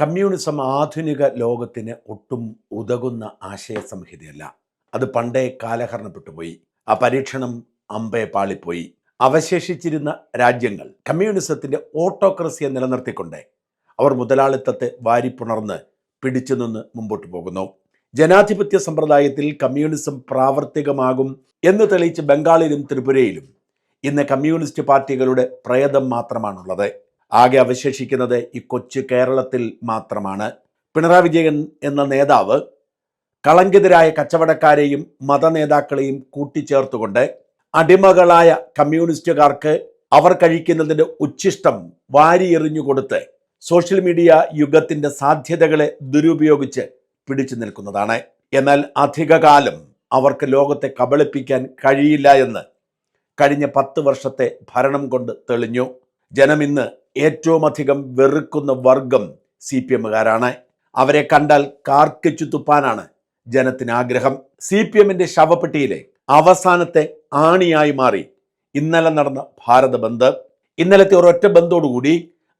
Communism ആധുനിക ലോകത്തിന് ഒട്ടും ഉതകുന്ന ആശയ സംഹിതയല്ല അത് പണ്ടേ കാലഹരണപ്പെട്ടുപോയി ആ പരീക്ഷണം അമ്പേ പാളിപ്പോയി. അവശേഷിച്ചിരുന്ന രാജ്യങ്ങൾ കമ്മ്യൂണിസത്തിന്റെ ഓട്ടോക്രസിയെ നിലനിർത്തിക്കൊണ്ട് അവർ മുതലാളിത്തത്തെ വാരിപ്പുണർന്ന് പിടിച്ചു നിന്ന് മുമ്പോട്ട് പോകുന്നു. ജനാധിപത്യ സമ്പ്രദായത്തിൽ കമ്മ്യൂണിസം പ്രാവർത്തികമാകും എന്ന് തെളിയിച്ച് ബംഗാളിലും ത്രിപുരയിലും ഇന്ന് കമ്മ്യൂണിസ്റ്റ് പാർട്ടികളുടെ പ്രേതം മാത്രമാണുള്ളത്. ആകെ അവശേഷിക്കുന്നത് ഈ കൊച്ചു കേരളത്തിൽ മാത്രമാണ്. പിണറായി വിജയൻ എന്ന നേതാവ് കളങ്കിതരായ കച്ചവടക്കാരെയും മതനേതാക്കളെയും കൂട്ടിച്ചേർത്തുകൊണ്ട് അടിമകളായ കമ്മ്യൂണിസ്റ്റുകാർക്ക് അവർ കഴിക്കുന്നതിന്റെ ഉച്ഛിഷ്ടം വാരിയെറിഞ്ഞു കൊടുത്ത് സോഷ്യൽ മീഡിയ യുഗത്തിന്റെ സാധ്യതകളെ ദുരുപയോഗിച്ച് പിടിച്ചു നിൽക്കുന്നതാണ്. എന്നാൽ അധികകാലം അവർക്ക് ലോകത്തെ കബളിപ്പിക്കാൻ കഴിയില്ല എന്ന് കഴിഞ്ഞ പത്ത് വർഷത്തെ ഭരണം കൊണ്ട് തെളിഞ്ഞു. ജനം ഇന്ന് ഏറ്റവും അധികം വെറുക്കുന്ന വർഗം സി പി എമ്മുകാരാണ്. അവരെ കണ്ടാൽ കാർക്കിച്ചു തുപ്പാനാണ് ജനത്തിന് ആഗ്രഹം സി പി എമ്മിന്റെ ശവപ്പെട്ടിയിലെ അവസാനത്തെ ആണിയായി മാറി ഇന്നലെ നടന്ന ഭാരത ബന്ദ് ഇന്നലത്തെ ഒരൊറ്റ ബന്ധോടുകൂടി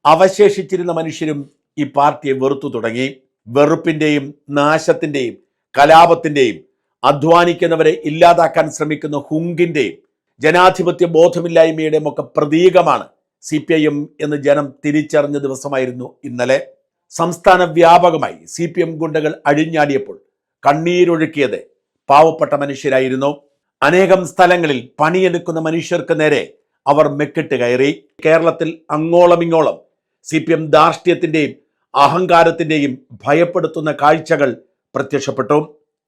അവശേഷിച്ചിരുന്ന മനുഷ്യരും ഈ പാർട്ടിയെ വെറുത്തു തുടങ്ങി. വെറുപ്പിന്റെയും നാശത്തിന്റെയും കലാപത്തിന്റെയും അധ്വാനിക്കുന്നവരെ ഇല്ലാതാക്കാൻ ശ്രമിക്കുന്ന ഹുങ്കിന്റെയും ജനാധിപത്യ ബോധമില്ലായ്മയുടെയും ഒക്കെ പ്രതീകമാണ് സി പി ഐ എം എന്ന് ജനം തിരിച്ചറിഞ്ഞ ദിവസമായിരുന്നു ഇന്നലെ. സംസ്ഥാന വ്യാപകമായി സി പി എം ഗുണ്ടകൾ അഴിഞ്ഞാടിയപ്പോൾ കണ്ണീരൊഴുക്കിയത് പാവപ്പെട്ട മനുഷ്യരായിരുന്നു. അനേകം സ്ഥലങ്ങളിൽ പണിയെടുക്കുന്ന മനുഷ്യർക്ക് നേരെ അവർ മെക്കിട്ട് കയറി. കേരളത്തിൽ അങ്ങോളമിങ്ങോളം സി പി എം ധാർഷ്ട്യത്തിന്റെയും അഹങ്കാരത്തിന്റെയും ഭയപ്പെടുത്തുന്ന കാഴ്ചകൾ പ്രത്യക്ഷപ്പെട്ടു.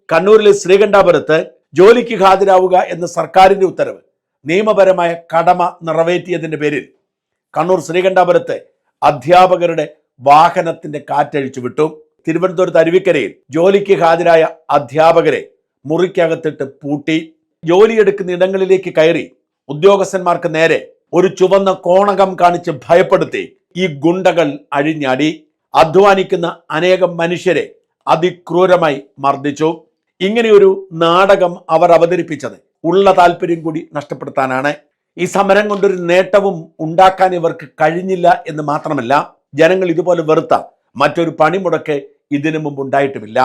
കണ്ണൂരിലെ ശ്രീകണ്ഠാപുരത്ത് ജോലിക്ക് ഹാജരാവുക എന്ന സർക്കാരിന്റെ ഉത്തരവ് നിയമപരമായ കടമ നിറവേറ്റിയതിന്റെ പേരിൽ കണ്ണൂർ ശ്രീകണ്ഠാപുരത്ത് അധ്യാപകരുടെ വാഹനത്തിന്റെ കാറ്റഴിച്ചു വിട്ടു. തിരുവനന്തപുരത്ത് അരുവിക്കരയിൽ ജോലിക്ക് ഹാജരായ അധ്യാപകരെ മുറിക്കകത്തിട്ട് പൂട്ടി. ജോലിയെടുക്കുന്ന ഇടങ്ങളിലേക്ക് കയറി ഉദ്യോഗസ്ഥന്മാർക്ക് നേരെ ഒരു ചുവന്ന കോണകം കാണിച്ച് ഭയപ്പെടുത്തി ഈ ഗുണ്ടകൾ അഴിഞ്ഞാടി. അധ്വാനിക്കുന്ന അനേകം മനുഷ്യരെ അതിക്രൂരമായി മർദ്ദിച്ചു. ഇങ്ങനെയൊരു നാടകം അവർ അവതരിപ്പിച്ചത് ഉള്ള താല്പര്യം കൂടി നഷ്ടപ്പെടുത്താനാണ്. ഈ സമരം കൊണ്ടൊരു നേട്ടവും ഉണ്ടാക്കാൻ ഇവർക്ക് കഴിഞ്ഞില്ല എന്ന് മാത്രമല്ല ജനങ്ങൾ ഇതുപോലെ വെറുത്ത മറ്റൊരു പണിമുടക്ക് ഇതിനു മുമ്പ് ഉണ്ടായിട്ടുമില്ല.